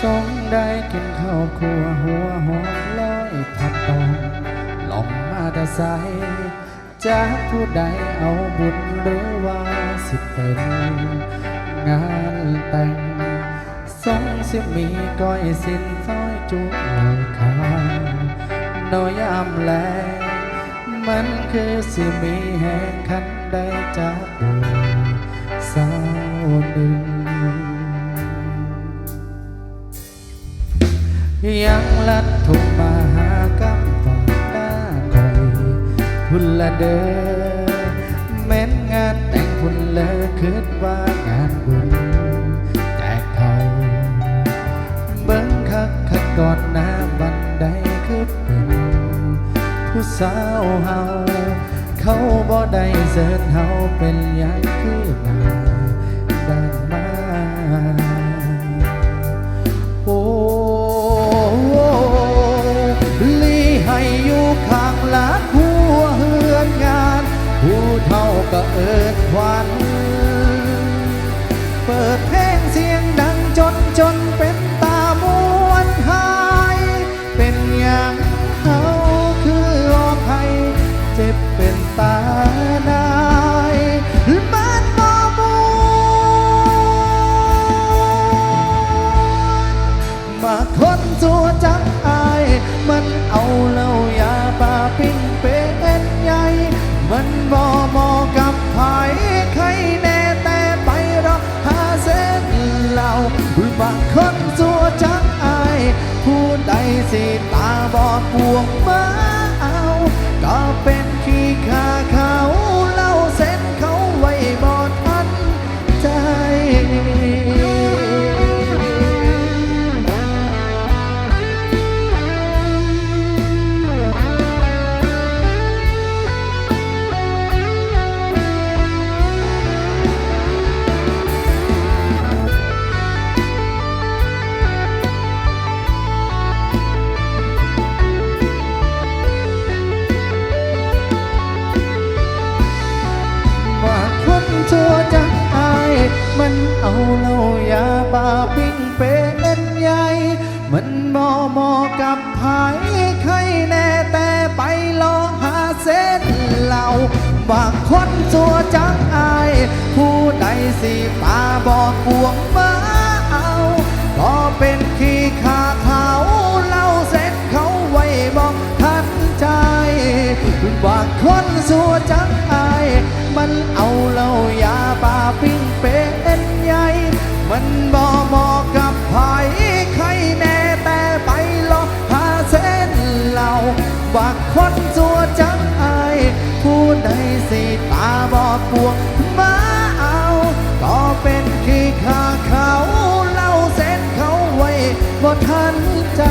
สองได้กินข้าวครัวหัวหอมลอยผัดตองลองมาตะไซจะผู้ใดเอาบุญหรือว่าสิเป็นงานแต่งสองสิมีก้อยสินซอยจุกหลังคาน้อยามแลมันคือสิมีแห่งคันได้จะกบุญสาวหนึ่ง ยังลัดทุกมาหากำปากหน้าคอยพุ่นละเด้อแม้นงานแต่งพุ่นเลอคิดว่างานบุญแจกเขาเบิ้งคักคักก่อนหน้าบันไดคือเป็นผู้สาวเฮาเขาบ่ได้เสิร์ชเฮาเป็นยังคือนาด้าน ง คนสัวจักอาย ผู้ใดสิตาบอดปวงมา เอาเหล้ายาบาปิ้งเป็นใหญ่มันบ่เหมอกับไผใครแน่แต่ไปลองหาเส้นเหล้าบางคนชั่วจังอาย ผู้ใดสิตาบอดบวงมาเอาก็เป็นขี้ขาเขาเล่าเส้นเขาไว้บอกทันใจบางคนสัวจังอาย มันเอาเหล้ายาปาปิ้งเป็น วงมาเอา ก็เป็นขี้ขาเขาเล่าเส้นเขาไว้บ่ทันใจ